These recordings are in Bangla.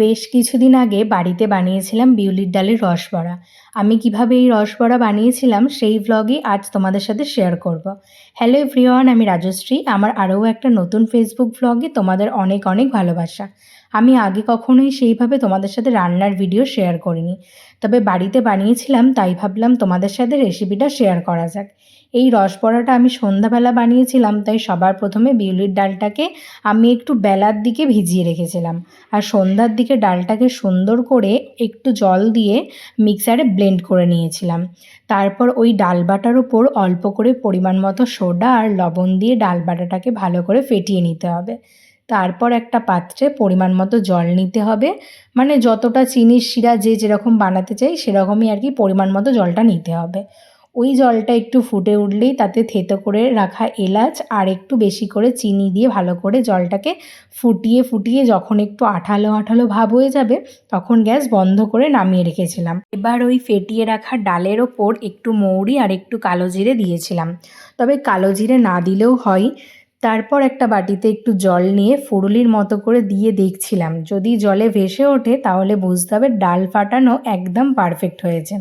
বেশ কিছুদিন আগে বাড়িতে বানিয়েছিলাম বিউলির ডালের রসবড়া। আমি কীভাবে এই রসবড়া বানিয়েছিলাম সেই ভ্লগই আজ তোমাদের সাথে শেয়ার করব। হ্যালো এভরিওয়ান আমি রাজশ্রী। আমার আরও একটা নতুন ফেসবুক ভ্লগে তোমাদের অনেক অনেক ভালোবাসা। আমি আগে কখনোই সেইভাবে তোমাদের সাথে রান্নার ভিডিও শেয়ার করিনি। তবে বাড়িতে বানিয়েছিলাম, তাই ভাবলাম তোমাদের সাথে রেসিপিটা শেয়ার করা যাক। এই রসবড়াটা আমি সন্ধ্যাবেলা বানিয়েছিলাম, তাই সবার প্রথমে বিউলির ডালটাকে আমি একটু বেলার দিকে ভিজিয়ে রেখেছিলাম। আর সন্ধ্যার দিকে ডালটাকে সুন্দর করে একটু জল দিয়ে মিক্সারে ব্লেন্ড করে নিয়েছিলাম। তারপর ওই ডাল বাটার ওপর অল্প করে পরিমাণ মতো সোডা আর লবণ দিয়ে ডাল বাটাটাকে ভালো করে ফেটিয়ে নিতে হবে। তারপর একটা পাত্রে পরিমাণ মতো জল নিতে হবে। মানে যতটা চিনির শিরা যে যেরকম বানাতে চাই, সেরকমই আর কি পরিমাণ মতো জলটা নিতে হবে। ওই জলটা একটু ফুটে উঠলেই তাতে থেতো করে রাখা এলাচ আর একটু বেশি করে চিনি দিয়ে ভালো করে জলটাকে ফুটিয়ে ফুটিয়ে যখন একটু আঠালো আঠালো ভাব হয়ে যাবে, তখন গ্যাস বন্ধ করে নামিয়ে রেখেছিলাম। এবার ওই ফেটিয়ে রাখা ডালের ওপর একটু মৌরি আর একটু কালো জিরে দিয়েছিলাম। তবে কালো জিরে না দিলেও হয়। তারপর একটা বাটিতে একটু জল নিয়ে ফুরুলির মতো করে দিয়ে দেখছিলাম। যদি জলে ভেসে ওঠে, তাহলে বুঝতে হবে ডাল ফাটানো একদম পারফেক্ট হয়েছে।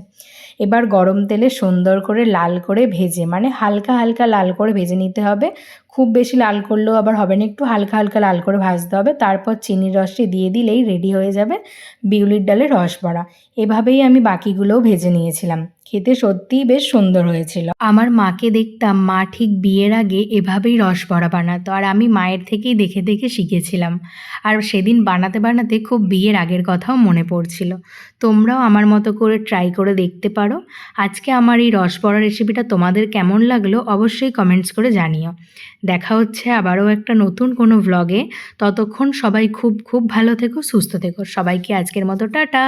এবার গরম তেলে সুন্দর করে লাল করে ভেজে মানে হালকা হালকা লাল করে ভেজে নিতে হবে। খুব বেশি লাল করলেও আবার হবে না। একটু হালকা হালকা লাল করে ভাজতে হবে, তারপর চিনির রসটি দিয়ে দিলেই রেডি হয়ে যাবে বিউলির ডালের রস বড়া। এভাবেই আমি বাকিগুলোও ভেজে নিয়েছিলাম। খেতে সত্যিই বেশ সুন্দর হয়েছিল। আমার মাকে দেখতাম, মা ঠিক বিয়ের আগে এভাবেই রস বড়া বানাতো আর আমি মায়ের থেকেই দেখে দেখে শিখেছিলাম। আর সেদিন বানাতে বানাতে খুব বিয়ের আগের কথাও মনে পড়ছিল। তোমরাও আমার মতো করে ট্রাই করে দেখতে পারো। আজকে আমার এই রস বড়া রেসিপিটা তোমাদের কেমন লাগল অবশ্যই কমেন্টস করে জানিও। দেখা হচ্ছে আবারও একটা নতুন কোনো ব্লগে ততক্ষণ সবাই খুব খুব ভালো থেকো, সুস্থ থেকো। সবাইকে আজকের মতো টাটা।